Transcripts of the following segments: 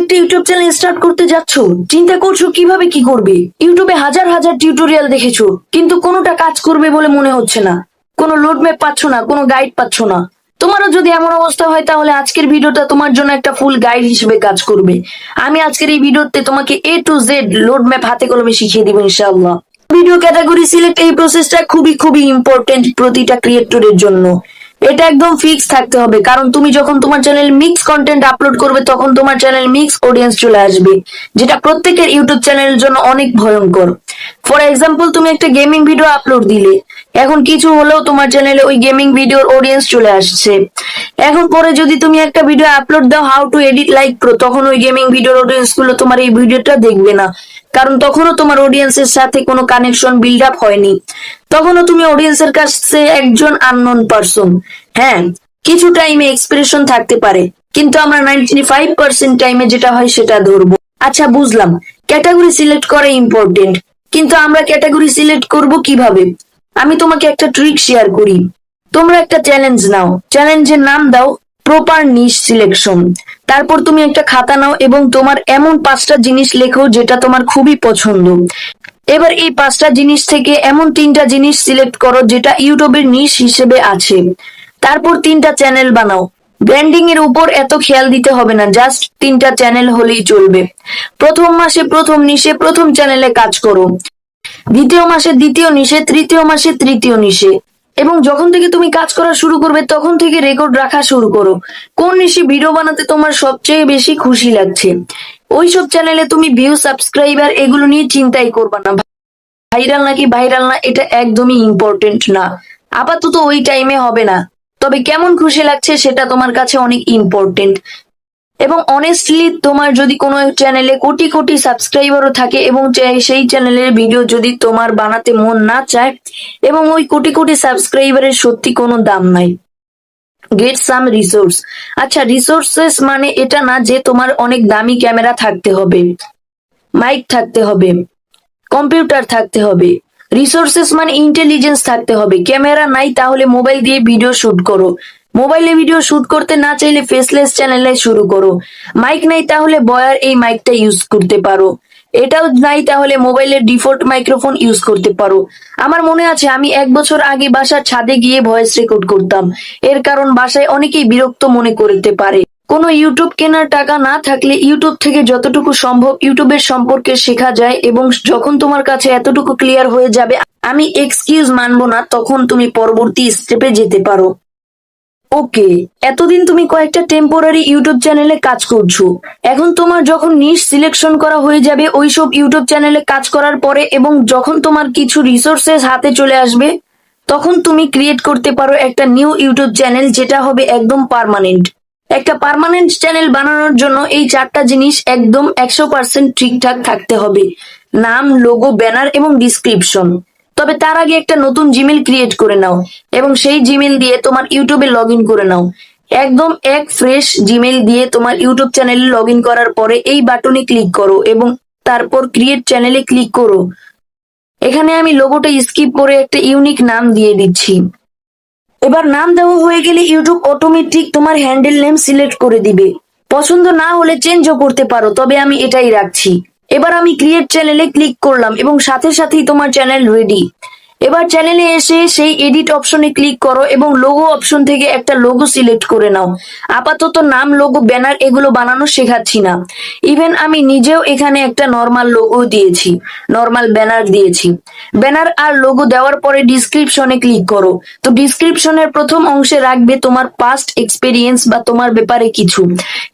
একটা YouTube channel start করতে যাচ্ছ? চিন্তা করছ কীভাবে কি করবে? ইউটিউবে হাজার হাজার টিউটোরিয়াল দেখেছ, কিন্তু কোনোটা কাজ করবে বলে মনে হচ্ছে না। কোনো লোডম্যাপ পাচ্ছ না, কোনো গাইড পাচ্ছ না। তোমারও যদি এমন অবস্থা হয়, তাহলে আজকের ভিডিওটা তোমার জন্য একটা ফুল গাইড হিসেবে কাজ করবে। আমি আজকের এই ভিডিওতে তোমাকে A to Z road map হাতে কলমে শিখিয়ে দিব, ইনশাআল্লাহ। ভিডিও ক্যাটাগরি সিলেক্ট এই প্রসেসটা খুবই খুবই ইম্পর্টেন্ট প্রতিটা ক্রিয়েটরের জন্য। এটা একদম ফিক্স থাকতে হবে। কারণ তুমি যখন তোমার চ্যানেল মিক্স কন্টেন্ট আপলোড করবে, তখন তোমার চ্যানেল মিক্স অডিয়েন্স চলে আসবে, যেটা প্রত্যেকের ইউটিউব চ্যানেলের জন্য অনেক ভয়ঙ্কর। ফর এক্সাম্পল তুমি একটা গেমিং ভিডিও আপলোড দিলে, এখন কিছু হলেও তোমার চ্যানেলে ওই গেমিং ভিডিওর অডিয়েন্স চলে আসছে। এখন পরে যদি তুমি একটা ভিডিও আপলোড দাও how to edit like pro তখন ওই গেমিং ভিডিওর অডিয়েন্সগুলো তোমার এই ভিডিওটা দেখবে না। কারণ তখনও তোমার অডিয়েন্সের সাথে কোনো কানেকশন বিল্ড আপ হয়নি। তখনও তুমি অডিয়েন্সের কাছে একজন আননোন পারসন হ্যাঁ কিছু টাইমে এক্সপ্রেশন থাকতে পারে, কিন্তু আমরা নাইনটি ফাইভ পার্সেন্ট টাইমে যেটা হয় সেটা ধরবো। আচ্ছা বুঝলাম। ক্যাটাগরি সিলেক্ট করা ইম্পর্টেন্ট কিন্তু আমরা ক্যাটাগরি সিলেক্ট করব কীভাবে? আমি তোমাকে একটা ট্রিক শেয়ার করি। তোমরা একটা চ্যালেঞ্জ নাও। চ্যালেঞ্জের নাম দাও প্রপার নিশ সিলেকশন তারপর তুমি একটা খাতা নাও এবং তোমার এমন পাঁচটা জিনিস লেখো যেটা তোমার খুবই পছন্দ। এবার এই পাঁচটা জিনিস থেকে এমন তিনটা জিনিস সিলেক্ট করো যেটা ইউটিউবের নিশ হিসেবে আছে। তারপর তিনটা চ্যানেল বানাও। ব্র্যান্ডিং এর উপর এত খেয়াল দিতে হবে না, জাস্ট তিনটা চ্যানেল হলেই চলবে। প্রথম মাসে প্রথম নিশে প্রথম চ্যানেলে কাজ করো। দ্বিতীয় মাসে দ্বিতীয় নিশে, তৃতীয় মাসে তৃতীয় নিশে। এবং যখন থেকে তুমি কাজ করা শুরু করবে, তখন থেকে রেকর্ড রাখা শুরু করো। কোন নিশে ভিডিও বানাতে তোমার সবচেয়ে বেশি খুশি লাগছে? ওইসব চ্যানেলে তুমি ভিউ সাবস্ক্রাইবার এগুলো নিয়ে চিন্তাই করবা না। ভাইরাল নাকি ভাইরাল না, এটা একদমই ইম্পর্টেন্ট না। আপাতত ওই টাইমে হবে না। তবে কেমন খুশি লাগছে সেটা তোমার কাছে অনেক ইম্পর্টেন্ট এবং অনেস্টলি তোমার যদি কোনো চ্যানেলে কোটি কোটি সাবস্ক্রাইবারও থাকে এবং সেই চ্যানেলের ভিডিও যদি তোমার বানাতে মন না চায়, এবং ওই কোটি কোটি সাবস্ক্রাইবারের সত্যি কোনো দাম নাই। গেট সাম রিসোর্স আচ্ছা রিসোর্সেস মানে এটা না যে তোমার অনেক দামি ক্যামেরা থাকতে হবে মাইক থাকতে হবে কম্পিউটার থাকতে হবে। রিসোর্সেস মানে ইন্টেলিজেন্স থাকতে হবে। ক্যামেরা নাই তাহলে মোবাইল দিয়ে ভিডিও শুট করো। মোবাইলে ভিডিও শুট করতে না চাইলে ফেসলেস চ্যানেলে শুরু করো। মাইক নাই তাহলে বয়ার এই মাইকটা ইউজ করতে পারো। এটাও নাই তাহলে মোবাইলের ডিফল্ট মাইক্রোফোন ইউজ করতে পারো। আমার মনে আছে আমি এক বছর আগে বাসার ছাদে গিয়ে ভয়েস রেকর্ড করতাম। এর কারণ বাসায় অনেকেই বিরক্ত মনে করতে পারে। কোনো ইউটিউব কেনার টাকা না থাকলে ইউটিউব থেকে যতটুকু সম্ভব ইউটিউবের সম্পর্কে শেখা যায় এবং যখন তোমার কাছে এতটুকু ক্লিয়ার হয়ে যাবে, আমি এক্সকিউজ মানবো না, তখন তুমি পরবর্তী স্টেপে যেতে পারো। ওকে, এতদিন তুমি কয়েকটা টেম্পোরারি ইউটিউব চ্যানেলে কাজ করছ। এখন তোমার যখন নিশ সিলেকশন করা হয়ে যাবে, ওইসব ইউটিউব চ্যানেলে কাজ করার পরে এবং যখন তোমার কিছু রিসোর্সেস হাতে চলে আসবে, তখন তুমি ক্রিয়েট করতে পারো একটা নিউ ইউটিউব চ্যানেল যেটা হবে একদম পার্মানেন্ট একটা পার্মানেন্ট চ্যানেল বানানোর জন্য এই চারটা জিনিস একদম একশো পার্সেন্ট ঠিকঠাক থাকতে হবে। নাম লোগো ব্যানার এবং ডিসক্রিপশন তবে তার আগে একটা নতুন জিমেল ক্রিয়েট করে নাও এবং সেই জিমেল দিয়ে তোমার ইউটিউবে লগ করে নাও। একদম এক ফ্রেশ জিমেল দিয়ে তোমার ইউটিউব চ্যানেলে লগ করার পরে এই বাটনে ক্লিক করো এবং তারপর ক্রিয়েট চ্যানেলে ক্লিক করো। এখানে আমি লোগোটা স্কিপ করে একটা ইউনিক নাম দিয়ে দিচ্ছি। এবার নাম দেওয়া হয়ে গেলে ইউটিউব অটোমেটিক তোমার হ্যান্ডেল নেম সিলেক্ট করে দিবে। পছন্দ না হলে চেঞ্জও করতে পারো, তবে আমি এটাই রাখছি। এবার আমি ক্রিয়েট চ্যানেলে ক্লিক করলাম এবং সাথে সাথেই তোমার চ্যানেল রেডি এবার চ্যানেলে এসে সেই এডিট অপশনে ক্লিক করো এবং লোগো অপশন থেকে একটা লোগো সিলেক্ট করে নাও। আপাতত নাম লোগো ব্যানার এগুলো বানানো শেখাচ্ছি না। ইভেন আমি নিজেও এখানে একটা নর্মাল লোগো দিয়েছি নর্মাল ব্যানার দিয়েছি। ব্যানার আর লোগো দেওয়ার পরে ডিসক্রিপশনে ক্লিক করো। তো ডিসক্রিপশনের প্রথম অংশে রাখবে তোমার পাস্ট এক্সপেরিয়েন্স বা তোমার ব্যাপারে কিছু।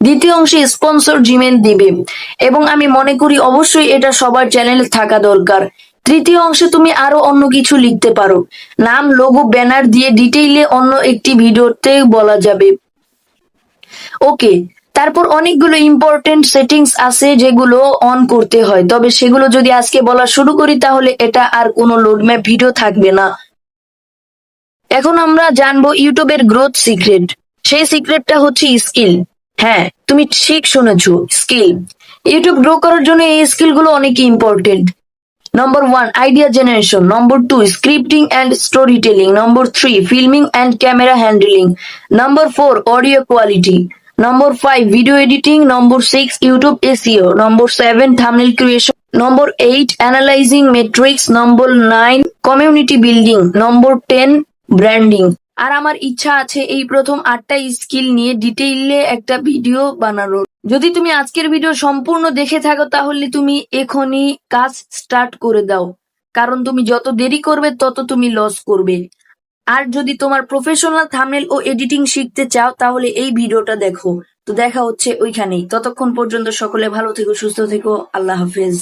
দ্বিতীয় অংশে স্পন্সর জিমেল দিবে। এবং আমি মনে করি অবশ্যই এটা সবার চ্যানেলে থাকা দরকার। তৃতীয় অংশে তুমি আরও অন্য কিছু লিখতে পারো। নাম লোগো ব্যানার দিয়ে ডিটেইলে অন্য একটি ভিডিওতে বলা যাবে। ওকে, তারপর অনেকগুলো ইম্পর্টেন্ট সেটিংস আছে যেগুলো অন করতে হয়। তবে সেগুলো যদি আজকে বলা শুরু করি, তাহলে এটা আর কোনো লোডম্যাপ ভিডিও থাকবে না। এখন আমরা জানব ইউটিউবের গ্রোথ সিক্রেট সেই সিক্রেটটা হচ্ছে স্কিল হ্যাঁ তুমি ঠিক শুনেছো স্কিল ইউটিউব গ্রো করার জন্য এই স্কিলগুলো অনেক important Number one, idea generation. Number two, scripting and storytelling. Number three, filming and camera handling. Number four, audio quality. Number five video editing number six YouTube SEO number seven thumbnail creation number eight analysing metrics number nine community building number ten branding আর আমার ইচ্ছা আছে এই প্রথম আটটা skill নিয়ে ডিটেইলে একটা video বানানোর যদি তুমি আজকের ভিডিও সম্পূর্ণ দেখে থাকো, তাহলে তুমি এখনই কাজ স্টার্ট করে দাও। কারণ তুমি যত দেরি করবে, তত তুমি লস করবে। আর যদি তোমার প্রফেশনাল থামনেল ও এডিটিং শিখতে চাও, তাহলে এই ভিডিওটা দেখো। তো দেখা হচ্ছে ওইখানেই। ততক্ষণ পর্যন্ত সকলে ভালো থেকো, সুস্থ থেকো। আল্লাহ হাফেজ।